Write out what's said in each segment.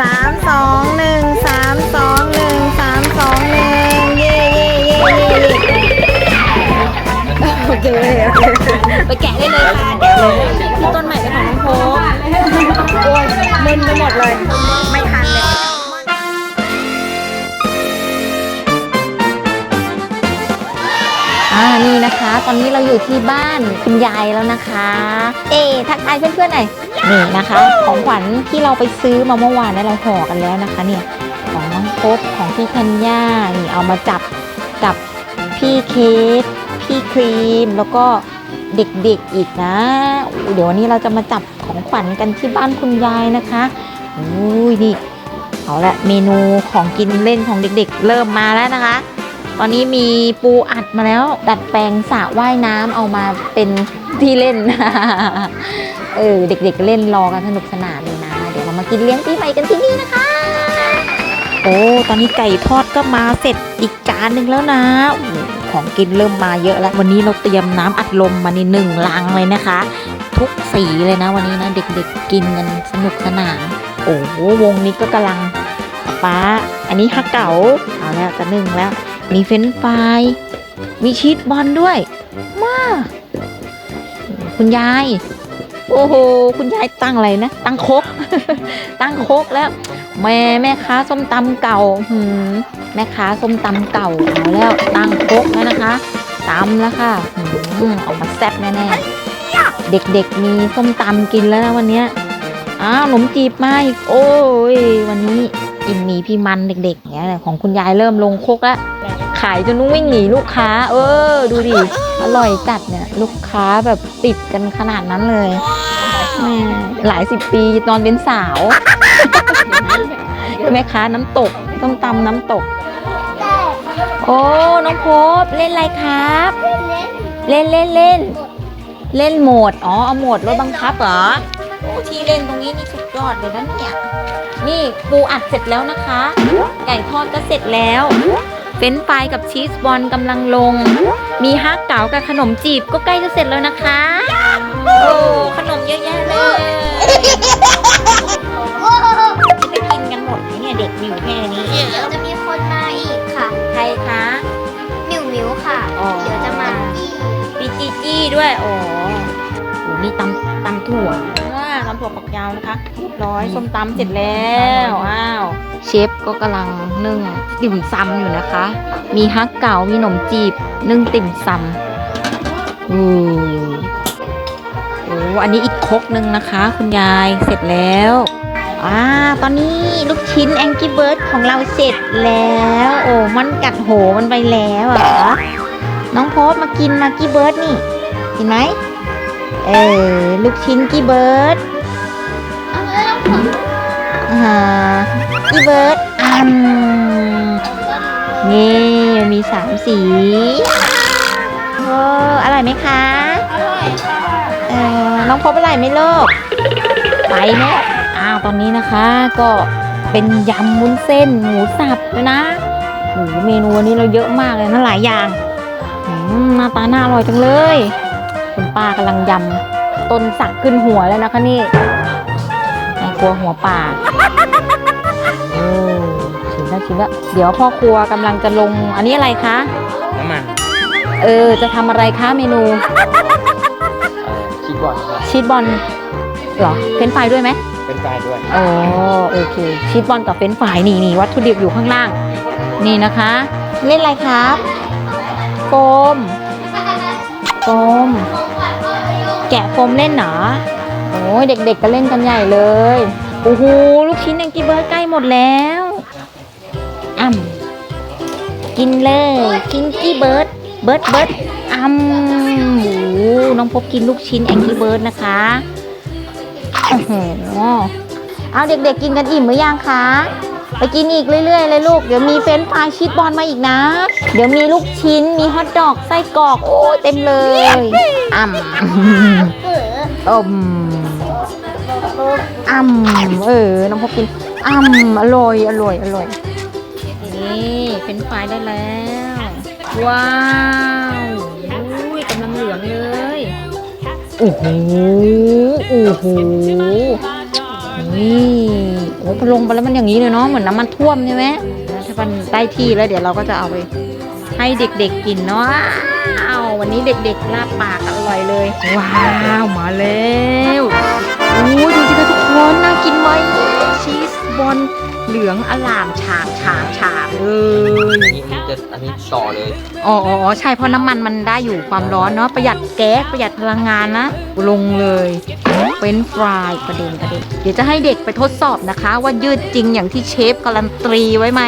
สามสองหนึ่งสามสองหนึ่งสามสองหนึ่งเย่เย่เย่เย่โอเคโอเคไปแกะได้เลยค่ะแกะเลยที่ต้นใหม่เป็นของน้องโพกโอ้ยมึนไปหมดเลย อ่านี่นะคะ ตอนนี้เราอยู่ที่บ้านคุณยายแล้วนะคะ เอ๊ทักทายเพื่อนๆหน่อยนี่นะคะ ของขวัญที่เราไปซื้อมาเมื่อวานนี่ยเราห่อกันแล้วนะคะ เนี่ยของน้องพบของพี่ธัญญานี่เอามาจับกับพี่เคสพี่ครีมแล้วก็เด็กๆอีกนะ เดี๋ยววันนี้เราจะมาจับของขวัญกันที่บ้านคุณยายนะคะอุ้ยนี่เอาละเมนูของกินเล่นของเด็กๆ เริ่มมาแล้วนะคะ ตอนนี้มีปูอัดมาแล้ว ดัดแปลงสระว่ายน้ำเอามาเป็นที่เล่น เออเด็กๆเล่นรอกันสนุกสนานเลยนะ เดี๋ยวเรามากินเลี้ยงปีใหม่กันที่นี่นะคะ โอ้ ตอนนี้ไก่ทอดก็มาเสร็จอีกจานหนึ่งแล้วนะของกินเริ่มมาเยอะแล้ว วันนี้เราเตรียมน้ำอัดลมมาในหนึ่งลังเลยนะคะ ทุกสีเลยนะวันนี้นะเด็กๆกินกันสนุกสนาน โอ้โหวงนี้ก็กำลังป้า อันนี้ฮักเก๋าเอาแล้วจะนึ่งแล้ว มีเฟนฟรายมีชีสบอลด้วย มาคุณยาย โอ้โห คุณยายตั้งอะไรนะ ตั้งคก ตั้งคกแล้ว แม่แม่ค้าส้มตำเก่าหืมแม่ค้าส้มตำเก่าเอาแล้ว ตั้งคกแล้วนะคะตำแล้วค่ะหืมออกมาแซ่บแน่ๆ เด็กๆมีส้มตำกินแล้วนะวันเนี้ย อ้าวขนมจีบมาอีก โอ้ย วันนี้อินมีพี่มันเด็กๆเนี้ยของคุณยายเริ่มลงคกแล้วายจนวิ่งหนีลูกค้า เออ ดูดิ อร่อยจัดเนี่ย ลูกค้าแบบติดกันขนาดนั้นเลยแม่หลายสิบปีตอนเป็นสาวแม่ค้าน้ำตกต้มตำน้ำตก โอ้ น้องพบเล่นอะไรครับ เล่นเล่นเล่น เล่นโหมด อ๋อ เอาโหมดรถบังคับเหรอโอ้ที่เล่นตรงนี้นี่สุดยอดเลยนะเนี่ยนี่ปูอัดเสร็จแล้วนะคะ ไก่ทอดก็เสร็จแล้ว เฟรนช์ฟรายกับชีสบอลกำลังลง มีฮักเก๋ากับขนมจีบก็ใกล้จะเสร็จแล้วนะคะ โอ้ขนมเยอะแยะเลยจะกินกันหมดไหมเนี่ยเด็กมีอยู่แค่นี้ เดี๋ยวจะมีคนมาอีกค่ะ ใครคะมิวมิวค่ะอ๋อเดี๋ยวจะมาอีกปีจีจี้ด้วย โอ้โหนี่ตำตำถั่วอ่า ตำถั่วฝักยาวนะคะเรียบร้อยส้มตำเสร็จแล้วอ้าวเชฟก็กำลังนึ่งติ่มซำอยู่นะคะ มีฮักเก๋ามีขนมจีบ นึ่งติ่มซำอือโอ้อันนี้อีกครกหนึ่งนะคะ คุณยายเสร็จแล้วอ่าตอนนี้ลูกชิ้นแองกี้เบิร์ดของเราเสร็จแล้ว โอ้มันกัดโหมันไปแล้วเหรอน้องโพสมากินมากี้เบิร์ดนี่กินไหม เออลูกชิ้นกี้เบิร์ดอ่ากี้เบิร์ดอัมนี่มีสามสีโอ้อร่อยไหมคะอร่อยค่ะเออน้องพบอร่อยไหมลูกไปแม่อ้าวตอนนี้นะคะก็เป็นยำวุ้นเส้นหมูสับเลยนะโอ้เมนูวันนี้เราเยอะมากเลยนะหลายอย่างหน้าตาน่าอร่อยจังเลย คุณป้ากำลังยำต้นสักขึ้นหัวแล้วนะคะนี่ในครัวหัวป่าโอ้ชิมแล้วชิมแล้วเดี๋ยวพ่อครัวกำลังจะลง อันนี้อะไรคะ น้ำมันเออ จะทำอะไรคะเมนูคิดก่อนครับชีสบอลเหรอ เฟรนช์ฟรายด้วยไหม เป็นไฟด้วย อ๋อโอเค ชีสบอลกับเฟรนช์ฟรายนี่นี่วัตถุดิบอยู่ข้างล่าง นี่นะคะ เล่นอะไรครับโฟมโฟม แกะโฟมเล่นเหรอโอ้ยเด็กๆก็เล่นกันใหญ่เลย โอ้โหลูกชิ้นแองกี้เบิร์ดใกล้หมดแล้วอ่ำกินเลยกินกี้เบิร์ดเบิร์ดเบิร์ดอ่ำโอ้โหน้องพบกินลูกชิ้นแองกี้เบิร์ดนะคะโอ้โหเอาเด็กๆกินกันอิ่มหรือยังคะ ไปกินอีกเรื่อยๆเลยลูก เดี๋ยวมีเฟรนช์ฟรายชีสบอลมาอีกนะ เดี๋ยวมีลูกชิ้น มีฮอทดอก ไส้กรอก โอ้ยเต็มเลย อ่ำเผืออมอ่ำเออ น้องพบกินอ่ำอร่อย อร่อย อร่อย นี่เป็นไฟรายได้แล้ว ว้าวอุ้ยกำลังเหลืองเลยโอ้โหโอ้โห นี่โอ้พอลงไปแล้วมันอย่างนี้เลยเนาะเหมือนน้ำมันท่วมใช่ไหมถ้ามันได้ที่แล้วเดี๋ยวเราก็จะเอาไปให้เด็กๆกินเนาะว้าววันนี้เด็กๆลาบปากอร่อยเลย ว้าวมาแล้วโอ้ยดูสิคะทุกคนน่ากินไหมชีสบอล เหลืองอลามฉางฉางฉางเลย อันนี้จะอันนี้ต่อเลยอ๋ออ๋อใช่เพราะน้ำมันมันได้อยู่ความร้อนเนาะประหยัดแก๊สประหยัดพลังงานนะลงเลยเป็นฟรายกระเด็นกระเด็นเดี๋ยวจะให้เด็กไปทดสอบนะคะ ว่ายืดจริงอย่างที่เชฟการันตีไว้ไหม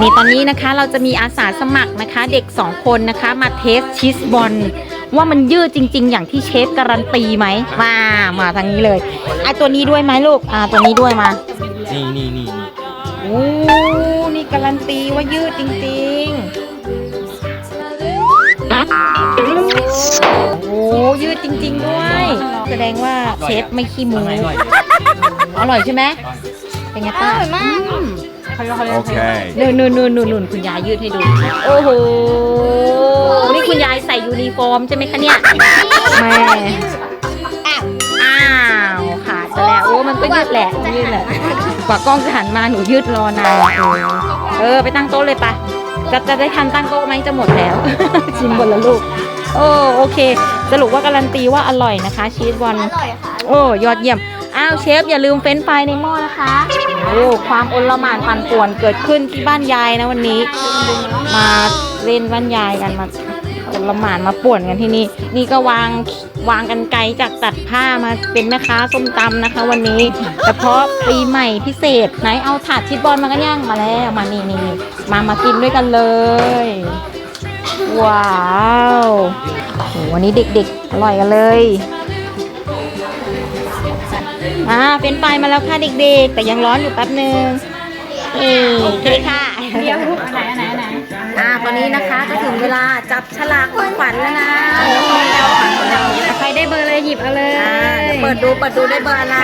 นี่ตอนนี้นะคะเราจะมีอาสาสมัครนะคะ เด็ก 2 คนนะคะ มาเทสชีสบอลว่ามันยืดจริง ๆ อย่างที่เชฟการันตีไหมมามาทางนี้เลยไอะตัวนี้ด้วยไหมลูกอ่าตัวนี้ด้วยมา นี่นี่นี่นี่โอ้นี่การันตีว่ายืดจริงๆ โอ้ยืดจริง ๆ ด้วย แสดงว่าเชฟไม่ขี้หมูอร่อยอร่อยใช่ไหมเป็นไงป้าอร่อยมาก Okay. นู่นนู่นนู่นนู่นนู่นคุณยายยืดให้ดู โอ้โห นี่คุณยายใส่ยูนิฟอร์มใช่ไหมคะเนี่ยแม่ มันก็ยืดแหละยืดแหละกว่ากล้องจะหันมาหนูยืดรอนานเออเออไปตั้งโต๊ะเลยปะจะจะได้ทันตั้งโต๊ะไหมจะหมดแล้ว ชิมหมดแล้วลูกโอ้โอเค สรุปว่าการันตีว่าอร่อยนะคะ ชีสบอลอร่อยค่ะโอ้ยอดเยี่ยมอ้าวเชฟอย่าลืมเฟรนช์ฟรายในหม้อนะคะโอ้ความอลหม่านปั่นป่วนเกิดขึ้นที่บ้านยายนะวันนี้ มาเล่นบ้านยายกันมา อลหมานมาป่วนกันที่นี่ นี่ก็วางวางกันไกลจากตัดผ้ามาเป็นแม่ค้าส้มตำนะคะ วันนี้เฉพาะปีใหม่พิเศษไหนเอาถาดชีสบอลมากันยังมาแล้วมานี่นี่มามากินด้วยกันเลย ว้าวโหวันนี้เด็กๆอร่อยกันเลยอ่าเป็นไฟมาแล้วค่ะเด็กๆ แต่ยังร้อนอยู่แป๊บนึงเอ้โอเคค่ะเดี๋ยวไหนไหนไหนอ่าตอน นี้นะคะก็ถึงเวลาจับฉลากของขวัญแล้วนะใครได้เบอร์เลยหยิบเอาเลยอ่าเดี๋ยวเปิดดูเปิดดูได้เบอร์อะไร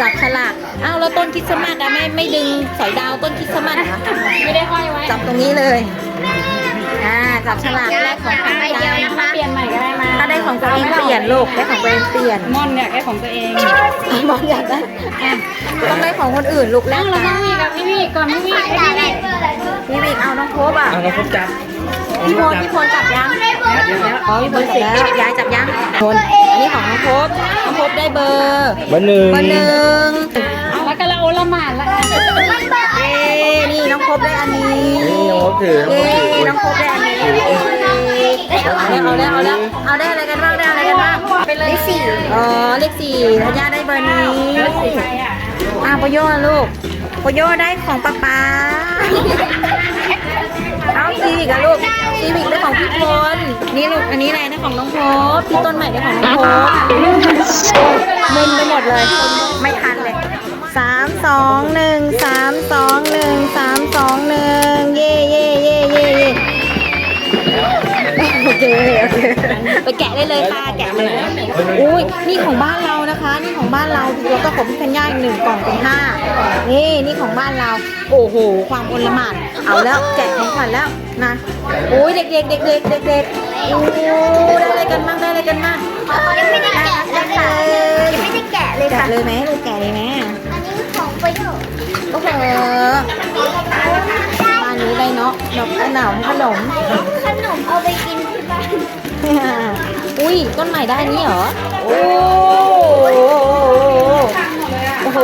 จับฉลากอ้าวแล้วต้นคริสต์มาสอะไม่ไม่ดึงสอยดาวต้นคริสต์มาสเหรอไม่ได้ห้อยไว้จับตรงนี้เลยอ่าจับฉลากแรกของขวัญกันเปลี่ยนใหม่ก็ได้มาถ้าได้ของตัวเองเปลี่ยนลูกได้ของตัวเองเปลี่ยนม่อนเนี่ยไอ้ของตัวเองมองอยากได้อะต้องได้ของคนอื่นลูกแรกเราต้อนะงมีกับพี่พี่ก่อนพี่พี่อยากได้เบอร์อะไร พี่บิ๊กเอาน้องโคบอะเอาเราครบจับพี่พลพี่พลจับยังอ๋อพี่พลจับแล้วยายจับยังพลอันนี้ของน้องโคบน้องโคบได้เบอร์เบอร์หนึ่งเบอร์หนึ่งแล้วก็เราโอละหมาดละเอ้นี่น้องโคบได้อันนี้นี่น้องครบถือน้องเอ้ครบถือน้องโคบได้อันนี้เอาแล้วเอาแล้วเอาแล้วเอาได้อะไรกันบ้างได้อะไรกันบ้างไปเลยสี่อ๋อเลขสี่ธัญญาได้เบอร์นี้สี่ใครอะอะโปโยลูกโปโยได้ของป๊าป๊า เอาซีวิกอะลูกซีวิกได้ของพี่พลนี่ลูกอันนี้อะไรนะของน้องโพสพี่ต้นใหม่ได้ของน้องโพบมึนไปหมดเลย ไม่ทันเลยสามสองหนึ่งสามสองหนึ่งสามสองหนึ่งเย่เย่เย่เย่เย่ อเคโอเคไปแกะได้เลยค่ะแกะเลยอุ้ยนี่ของบ้านเรานะคะ นี่ของบ้านเราแล้วก็ของพี่ธัญญาอีกหนึ่งกล่องเป็นห้านี่นี่ของบ้านเรา โอ้โห ความอนละหมานเอาแล้วแจกของขวัญแล้วนะโอ้ยเด็กๆเด็กๆเด็กๆโอ้ได้อะไรกันบ้างได้อะไรกันบ้างยังไม่ได้แกะเลยค่ะยังไม่ได้แกะเลยแกะค่ะเลยไหมลูกแกะเลยไหมอันนี้ของประโยชน์โอ้โหบ้า นนี้ได้เนาะดอกขนมขนม ขนมเอาไปกินที่บ้านอุ้ยต้นใหม่ได้อันนี้เหรอ โอ้โอ้โห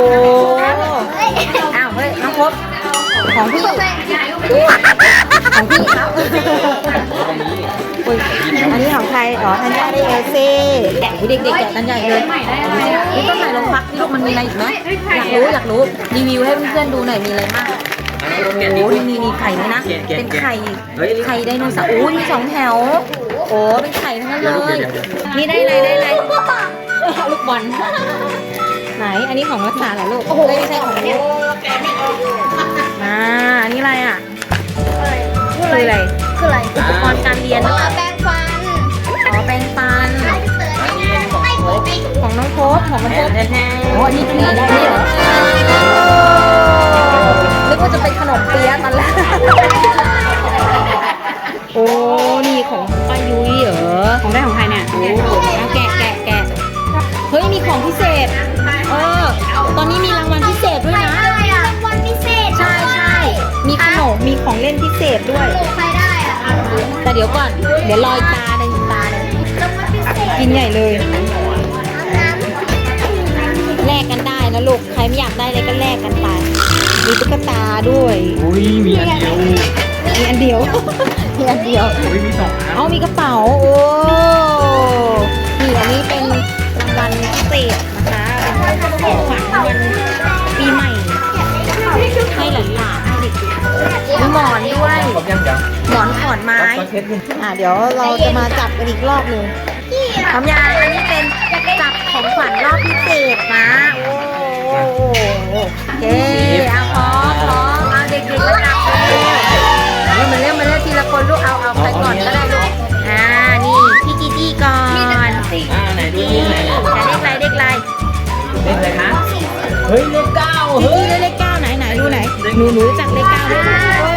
อ้าวเฮ้ยน้องพบของพี่ของพี่ครับอุ้ยอันนี้ของใครอ๋อทันยาได้เอลเซ่แกะให้เด็กๆแกะกันใหญ่เลยนี่ต้นใหม่ลงพักที่ลูกมันมีอะไรอีกไหมอยากรู้อยากรู้รีวิวให้เพื่อนๆดูหน่อยมีอะไรบ้าง โอ้นี่นี่นี่ไข่นี่นะ เป็นไข่ไข่ไดโนเสาร์อู้มีสองแถว โอ้เป็นไข่ทั้งนั้นเลย นี่ได้อะไรได้อะไรลูกบอล ไหน อันนี้ของรักษาเหรอลูกโอ้โหไม่ใช่ของลูกอ่าอันนี้อะไรอะคืออะไรคืออะไรอุปกรณ์การเรียนหรือเปล่าแปรงฟันอ๋อแปรงฟันของน้องโคบของน้องโคบโอ้อันนี้นี่ได้นี่เหรอึกว่าจะเป็นขนมเปี๊ยะตอนแรกโอ้ นี่ของป้ายุ้ยเหรอ ของได้ของใครเนี่ย โอ้เอแกะแกะแกะเฮ้ย มีของพิเศษ เออ ตอนนี้มีรางวัลพิเศษด้วยนะรางวัลพิเศษใช่ใช่มีขนม มีของเล่นพิเศษด้วยได้แต่เดี๋ยวก่อน เดี๋ยวลอยตาในตาเนี่ยกินใหญ่เลย แลกกันได้นะลูก ใครไม่อยากได้อะไรก็แลกกันไป มีตุ๊กตาด้วย อุ้ยมีอันเดียวมีอันเดียว มีอันเดียว อุ้ยมีสองอันเอามีกระเป๋า โอ้นี่อันนี้เป็นรางวัลพิเศษนะคะ เป็นของขวัญวันปีใหม่ ให้หลานๆให้เด็กๆมีหมอนด้วย ครบยังยังหมอนขอนไม้ก็เช็ดขึ้นอะเดี๋ยวเราจะมาจับกันอีกรอบหนึ่งทำยางอันนี้เป็น จับของขวัญรอบพิเศษนะ โอ้โหโอเคเอาพร้อมพร้อมเอาเด็กๆมาจับเลยมาเริ่มมาเริ่มทีละคนลูกเอาเอาใครก่อนก็ได้ลูก อ่า นี่พี่จีจี้ก่อนอ่าไหนดูที่ไหนแต่เลขอะไรเลขอะไรเลขอะไรคะ เฮ้ยเลขเก้าจีเฮ้ยจี้ได้เลขเก้าไหนไหนดูไหนหนูหนูรู้จักเลขเก้าด้วยนะโอ้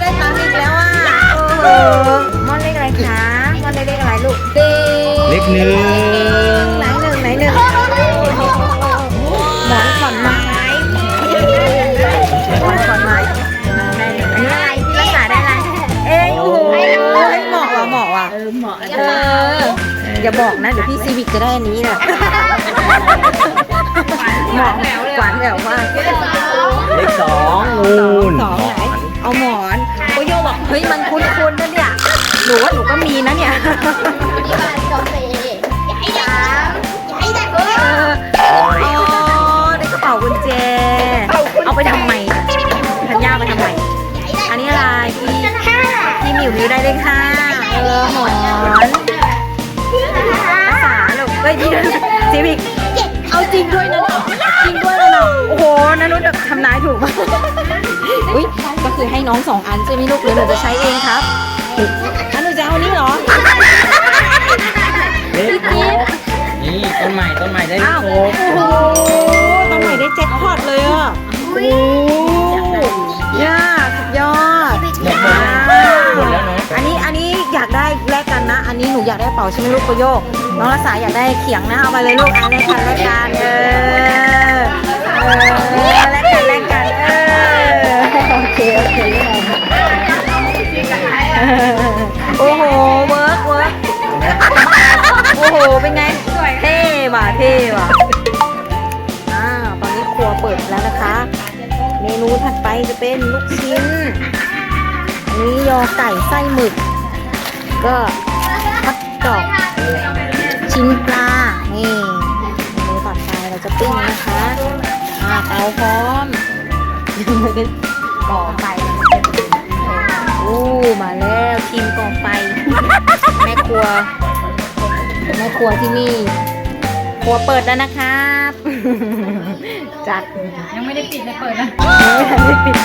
ได้ตังค์อีกแล้วอะโอ้โหมอนเลขอะไรคะ หนึ่งไหนหนึ่งไหนหนึ่งหมอนขอนไม้หมอนขอนไม้อันนี้อะไรที่รักษาได้ไรเอ้ยโอ้โหเหมาะว่ะเหมาะว่ะเออเหมาะเอออย่าบอกนะเดี๋ยวพี่ซีวิกจะได้อันนี้น่ะเหมาะหวานแหววมากเลขสองงูสองไหนเอาหมอนโอโยบอกเฮ้ยมันคุ้นๆนะเนี่ยหนูว่าหนูก็มีนะเนี่ย ไปทำไมธัญญาเอาไปทำไม อันนี้อะไรพี่พี่หมิวมิวได้เลขห้าเออหมอนภาษาลูกเฮ้ยพี่ซีวิกเอาจริงด้วยนะเนาะจริงด้วยนะเนาะโอ้โหนันนุชแบบทำนายถูกมากอุ้ยก็คือให้น้องสองอันใช่ไหมลูกหรือหนูจะใช้เองครับอันหนูจะเอานี่เหรอเลขหกนี่ต้นใหม่ต้นใหม่ได้เลอ้าขวหโอ้กโหตอนไหนได้แจ็คพอตเลยอะโอ้ยากสุดยอดหมดหมดแล้วหมดแล้วเนาะอันนี้อันนี้อยากได้แลกกันนะ อันนี้หนูอยากได้กระเป๋าใช่ไหมลูกโกโยกน้องรักษาอยากได้เขียงนะเอาไปเลยลูกอันแลกกันแลกกันเออเออแลกกันแลกกันเออโอเคโอเคโอ้โหเวิร์กเวิร์กโอ้โหเป็นไงเท่ว่ะเท่ว่ะ เปิดแล้วนะคะ เมนูถัดไปจะเป็นลูกชิ้นอันนี้ยอไก่ไส้หมึก ก็ฮอตดอกชิ้นปลา นี่เมนูต่อไปเราจะปิ้งนะคะอ่าเตาพร้อมยังไม่ได้ก่อไฟอู้มาแล้วทีมก่อไฟแม่ครัวแม่ครัวที่นี่ รัวเปิดแล้วนะครับ จัด ยังไม่ได้ปิดเลยเปิดนะไม่ทันได้ปิด